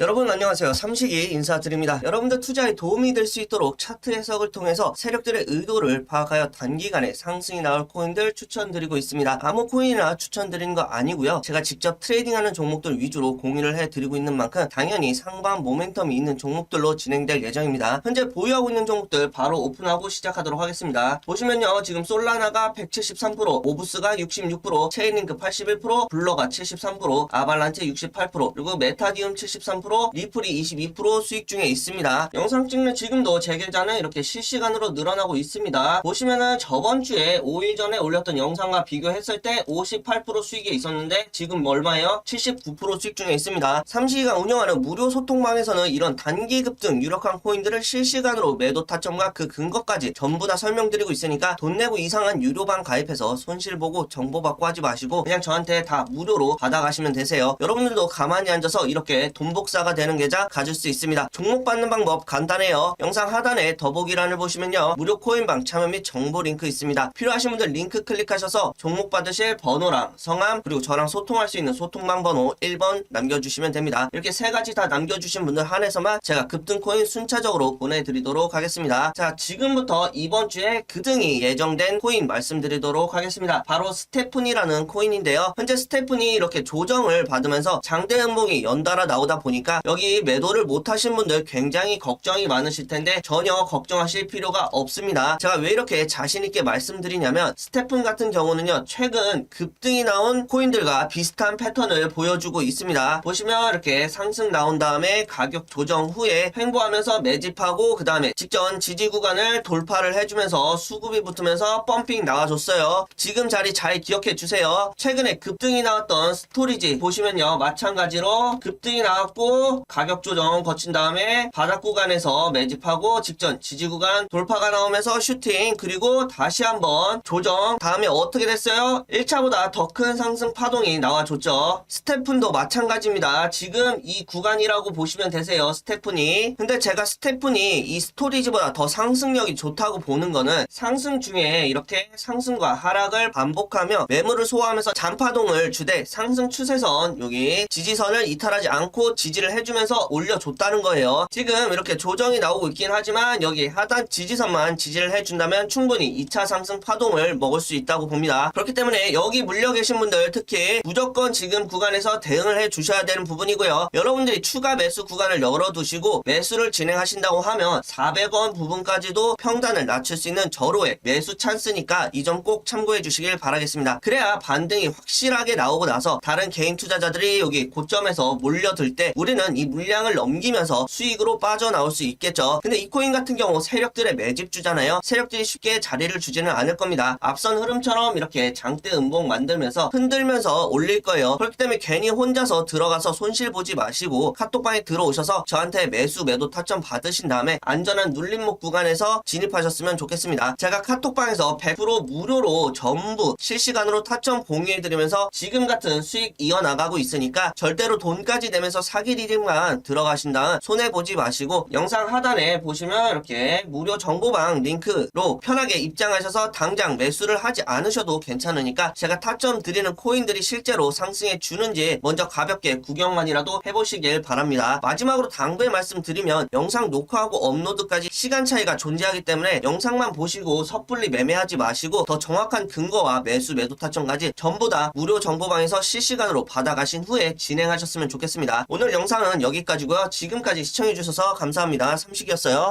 여러분 안녕하세요. 삼식이 인사드립니다. 여러분들 투자에 도움이 될 수 있도록 차트 해석을 통해서 세력들의 의도를 파악하여 단기간에 상승이 나올 코인들 추천드리고 있습니다. 아무 코인이나 추천드리는 거 아니고요. 제가 직접 트레이딩하는 종목들 위주로 공유를 해드리고 있는 만큼 당연히 상방 모멘텀이 있는 종목들로 진행될 예정입니다. 현재 보유하고 있는 종목들 바로 오픈하고 시작하도록 하겠습니다. 보시면요. 지금 솔라나가 173%, 오브스가 66%, 체인링크 81%, 블러가 73%, 아발란체 68%, 그리고 메타디움 73%, 리플이 22% 수익 중에 있습니다. 영상 찍는 지금도 제 계좌는 이렇게 실시간으로 늘어나고 있습니다. 보시면은 저번 주에 5일 전에 올렸던 영상과 비교했을 때 58% 수익이 있었는데 지금 얼마예요? 79% 수익 중에 있습니다. 삼시가 운영하는 무료 소통방에서는 이런 단기 급 등 유력한 코인들을 실시간으로 매도 타점과 그 근거까지 전부 다 설명드리고 있으니까 돈 내고 이상한 유료방 가입해서 손실 보고 정보 받고 하지 마시고 그냥 저한테 다 무료로 받아가시면 되세요. 여러분들도 가만히 앉아서 이렇게 돈 복사 가 되는 계좌 가질 수 있습니다. 종목 받는 방법 간단해요. 영상 하단에 더보기란을 보시면요. 무료 코인방 참여 및 정보 링크 있습니다. 필요하신 분들 링크 클릭하셔서 종목 받으실 번호랑 성함 그리고 저랑 소통할 수 있는 소통방 번호 1번 남겨주시면 됩니다. 이렇게 세 가지 다 남겨주신 분들 한해서만 제가 급등 코인 순차적으로 보내드리도록 하겠습니다. 자 지금부터 이번 주에 급등이 예정된 코인 말씀드리도록 하겠습니다. 바로 스테픈이라는 코인인데요. 현재 스테픈이 이렇게 조정을 받으면서 장대 음봉이 연달아 나오다 보니까 여기 매도를 못하신 분들 굉장히 걱정이 많으실 텐데 전혀 걱정하실 필요가 없습니다. 제가 왜 이렇게 자신있게 말씀드리냐면 스테픈 같은 경우는요 최근 급등이 나온 코인들과 비슷한 패턴을 보여주고 있습니다. 보시면 이렇게 상승 나온 다음에 가격 조정 후에 횡보하면서 매집하고 그 다음에 직전 지지 구간을 돌파를 해주면서 수급이 붙으면서 펌핑 나와줬어요. 지금 자리 잘 기억해 주세요. 최근에 급등이 나왔던 스토리지 보시면요 마찬가지로 급등이 나왔고 가격 조정 거친 다음에 바닥 구간에서 매집하고 직전 지지 구간 돌파가 나오면서 슈팅 그리고 다시 한번 조정 다음에 어떻게 됐어요? 1차보다 더 큰 상승 파동이 나와줬죠. 스테픈도 마찬가지입니다. 지금 이 구간이라고 보시면 되세요. 스테픈이. 근데 제가 스테픈이 이 스토리지보다 더 상승력이 좋다고 보는 거는 상승 중에 이렇게 상승과 하락을 반복하며 매물을 소화하면서 잔파동을 주되 상승 추세선 여기 지지선을 이탈하지 않고 지지를 해주면서 올려줬다는 거예요. 지금 이렇게 조정이 나오고 있긴 하지만 여기 하단 지지선만 지지를 해준다면 충분히 2차 상승 파동을 먹을 수 있다고 봅니다. 그렇기 때문에 여기 물려 계신 분들 특히 무조건 지금 구간에서 대응을 해 주셔야 되는 부분이고요. 여러분들이 추가 매수 구간을 열어두시고 매수를 진행하신다고 하면 400원 부분까지도 평단을 낮출 수 있는 절호의 매수 찬스니까 이 점 꼭 참고해 주시길 바라겠습니다. 그래야 반등이 확실하게 나오고 나서 다른 개인 투자자들이 여기 고점에서 몰려들 때 우리는 이 물량을 넘기면서 수익으로 빠져나올 수 있겠죠. 근데 이 코인 같은 경우 세력들의 매집주잖아요. 세력들이 쉽게 자리를 주지는 않을 겁니다. 앞선 흐름처럼 이렇게 장대 음봉 만들면서 흔들면서 올릴 거예요. 그렇기 때문에 괜히 혼자서 들어가서 손실 보지 마시고 카톡방에 들어오셔서 저한테 매수 매도 타점 받으신 다음에 안전한 눌림목 구간에서 진입하셨으면 좋겠습니다. 제가 카톡방에서 100% 무료로 전부 실시간으로 타점 공유해드리면서 지금 같은 수익 이어나가고 있으니까 절대로 돈까지 내면서 사기 리 딩만 들어가신 다음 손해보지 마시고 영상 하단에 보시면 이렇게 무료 정보방 링크로 편하게 입장하셔서 당장 매수를 하지 않으셔도 괜찮으니까 제가 타점 드리는 코인들이 실제로 상승해 주는지 먼저 가볍게 구경만이라도 해보시길 바랍니다. 마지막으로 당부의 말씀 드리면 영상 녹화하고 업로드까지 시간 차이가 존재하기 때문에 영상만 보시고 섣불리 매매하지 마시고 더 정확한 근거와 매수 매도 타점까지 전부 다 무료 정보방에서 실시간으로 받아가신 후에 진행하셨으면 좋겠습니다. 오늘 영상은 여기까지고요. 지금까지 시청해주셔서 감사합니다. 삼식이었어요.